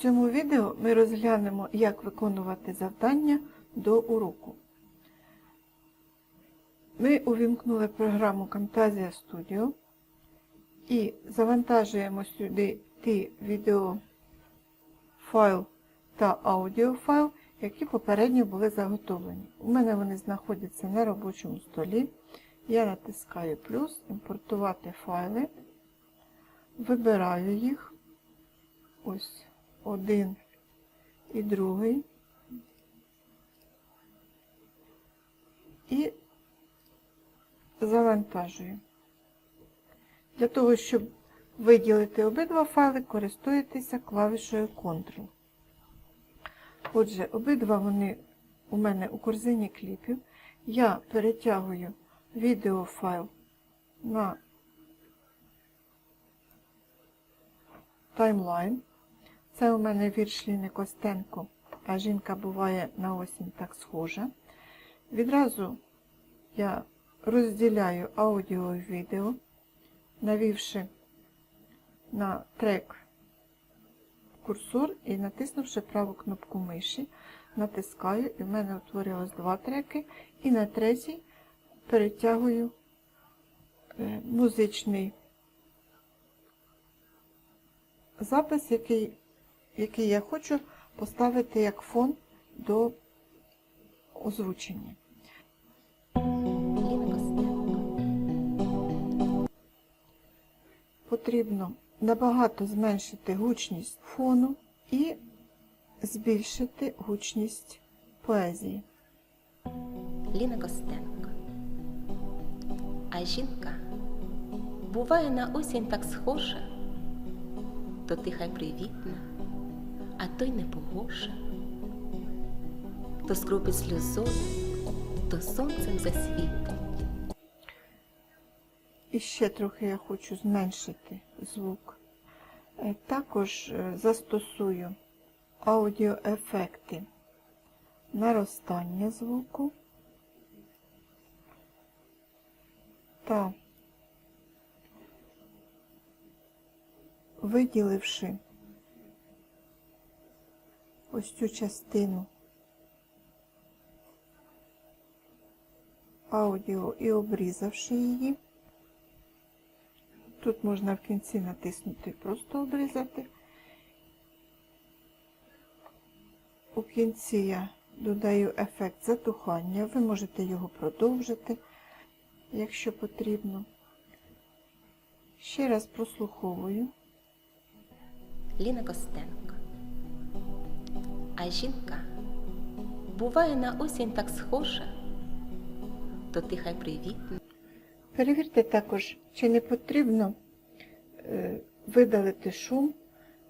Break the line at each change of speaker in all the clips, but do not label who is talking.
цьому відео ми розглянемо, як виконувати завдання до уроку. Ми увімкнули програму Camtasia Studio і завантажуємо сюди ті відеофайл та аудіофайл, які попередньо були заготовлені. У мене вони знаходяться на робочому столі. Я натискаю плюс, імпортувати файли, вибираю їх. Ось один і другий. І завантажую. Для того, щоб виділити обидва файли, користуєтеся клавішою Ctrl. Отже, обидва вони у мене у корзині кліпів. Я перетягую відеофайл на таймлайн. Це у мене вірш Ліни Костенко, а жінка буває на осінь так схожа. Відразу я розділяю аудіо і відео, навівши на трек курсор і натиснувши праву кнопку миші, натискаю, і в мене утворилось два треки, і на третій перетягую е, музичний запис, який, який я хочу поставити як фон до озвучення. Потрібно набагато зменшити гучність фону і збільшити гучність поезії.
Ліна Костенко. А жінка буває на осінь так схожа, то тиха й привітна, а то й непогожа, то скропить сльозою, то сонцем засвітить.
І ще трохи я хочу зменшити звук. Е, Також е, застосую аудіоефекти наростання звуку та виділивши ось цю частину аудіо і обрізавши її. Тут можна в кінці натиснути просто обрізати. У кінці я додаю ефект затухання. Ви можете його продовжити, якщо потрібно. Ще раз прослуховую.
Ліна Костенко. А жінка буває на осінь так схожа, то тиха й привітна.
Перевірте також, чи не потрібно е, видалити шум,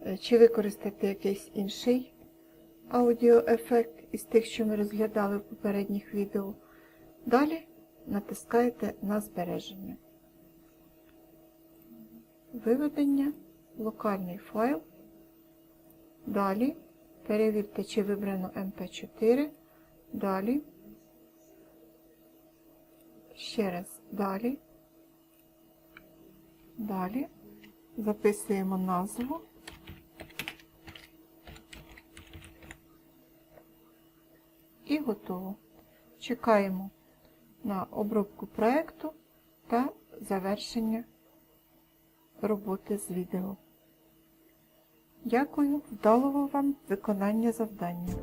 е, чи використати якийсь інший аудіоефект із тих, що ми розглядали в попередніх відео. Далі натискаєте на збереження. Виведення, локальний файл. Далі перевірте, чи вибрано MP4. Далі. Ще раз далі. Далі записуємо назву. І готово. Чекаємо на обробку проєкту та завершення роботи з відео. Дякую, вдалого вам виконання завдання.